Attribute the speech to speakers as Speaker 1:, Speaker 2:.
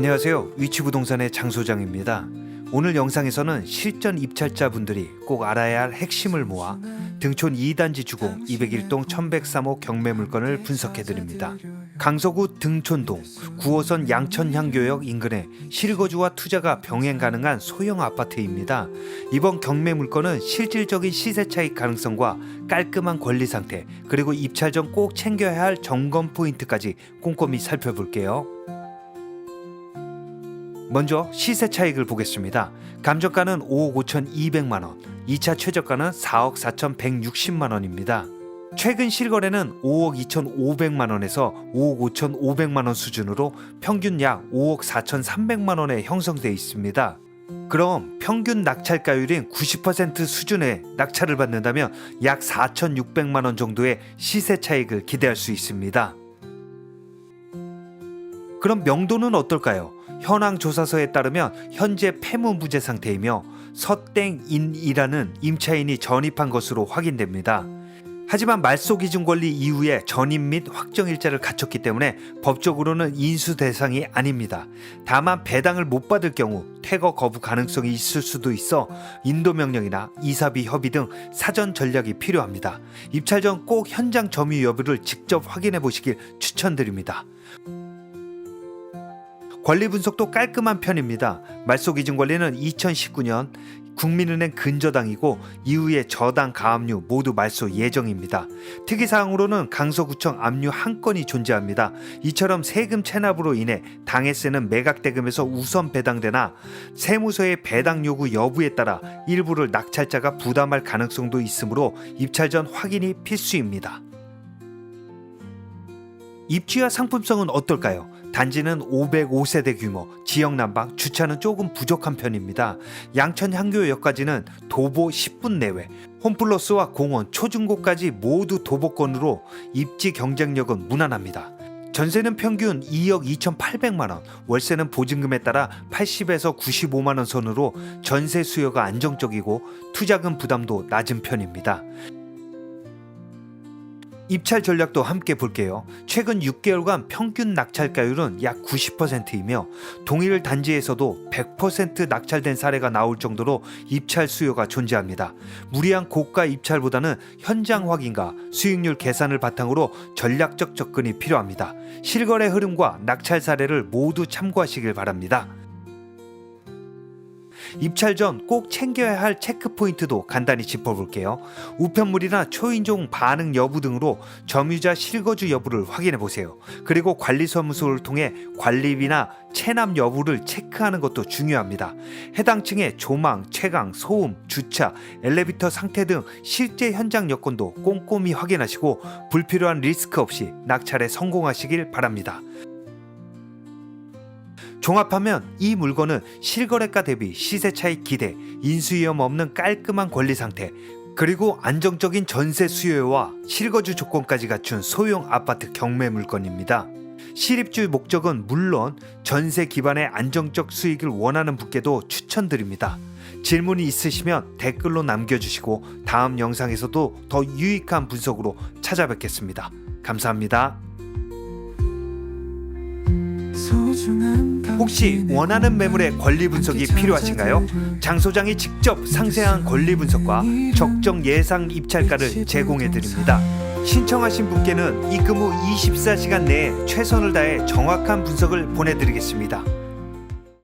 Speaker 1: 안녕하세요. 위치부동산의 장 소장입니다. 오늘 영상에서는 실전 입찰자분들이 꼭 알아야 할 핵심을 모아 등촌 2단지 주공 201동 1103호 경매 물건을 분석해 드립니다. 강서구 등촌동 9호선 양천향교역 인근에 실거주와 투자가 병행 가능한 소형 아파트입니다. 이번 경매 물건은 실질적인 시세 차익 가능성과 깔끔한 권리 상태 그리고 입찰 전 꼭 챙겨야 할 점검 포인트까지 꼼꼼히 살펴볼게요. 먼저 시세 차익을 보겠습니다. 감정가는 5억 5,200만 원, 2차 최저가는 4억 4,160만 원입니다. 최근 실거래는 5억 2,500만 원에서 5억 5,500만 원 수준으로 평균 약 5억 4,300만 원에 형성돼 있습니다. 그럼 평균 낙찰가율인 90% 수준의 낙찰을 받는다면 약 4,600만 원 정도의 시세 차익을 기대할 수 있습니다. 그럼 명도는 어떨까요? 현황 조사서에 따르면 현재 폐무 무죄 상태이며 서땡인이라는 임차인이 전입한 것으로 확인됩니다. 하지만 말소 기준 권리 이후에 전입 및 확정 일자를 갖췄기 때문에 법적으로는 인수 대상이 아닙니다. 다만 배당을 못 받을 경우 퇴거 거부 가능성이 있을 수도 있어 인도 명령이나 이사비 협의 등 사전 전략이 필요합니다. 입찰 전 꼭 현장 점유 여부를 직접 확인해 보시길 추천드립니다. 권리 분석도 깔끔한 편입니다. 말소 기준 권리는 2019년 국민은행 근저당이고 이후에 저당 가압류 모두 말소 예정입니다. 특이사항으로는 강서구청 압류 한 건이 존재합니다. 이처럼 세금 체납으로 인해 당해세는 매각대금에서 우선 배당되나 세무서의 배당 요구 여부에 따라 일부를 낙찰자가 부담할 가능성도 있으므로 입찰 전 확인이 필수입니다. 입지와 상품성은 어떨까요? 단지는 505세대 규모, 지역 난방, 주차는 조금 부족한 편입니다. 양천 향교역까지는 도보 10분 내외, 홈플러스와 공원, 초중고까지 모두 도보권으로 입지 경쟁력은 무난합니다. 전세는 평균 2억 2,800만 원, 월세는 보증금에 따라 80에서 95만 원 선으로 전세 수요가 안정적이고 투자금 부담도 낮은 편입니다. 입찰 전략도 함께 볼게요. 최근 6개월간 평균 낙찰가율은 약 90%이며 동일 단지에서도 100% 낙찰된 사례가 나올 정도로 입찰 수요가 존재합니다. 무리한 고가 입찰보다는 현장 확인과 수익률 계산을 바탕으로 전략적 접근이 필요합니다. 실거래 흐름과 낙찰 사례를 모두 참고하시길 바랍니다. 입찰 전 꼭 챙겨야 할 체크 포인트도 간단히 짚어볼게요. 우편물이나 초인종 반응 여부 등으로 점유자 실거주 여부를 확인해 보세요. 그리고 관리사무소를 통해 관리비나 체납 여부를 체크하는 것도 중요합니다. 해당 층의 조망, 채광, 소음, 주차, 엘리베이터 상태 등 실제 현장 여건도 꼼꼼히 확인하시고 불필요한 리스크 없이 낙찰에 성공하시길 바랍니다. 종합하면 이 물건은 실거래가 대비 시세 차익 기대, 인수위험 없는 깔끔한 권리 상태, 그리고 안정적인 전세 수요와 실거주 조건까지 갖춘 소형 아파트 경매 물건입니다. 실입주 목적은 물론 전세 기반의 안정적 수익을 원하는 분께도 추천드립니다. 질문이 있으시면 댓글로 남겨주시고 다음 영상에서도 더 유익한 분석으로 찾아뵙겠습니다. 감사합니다. 혹시 원하는 매물의 권리 분석이 필요하신가요? 장 소장이 직접 상세한 권리 분석과 적정 예상 입찰가를 제공해 드립니다. 신청하신 분께는 입금 후 24시간 내에 최선을 다해 정확한 분석을 보내드리겠습니다.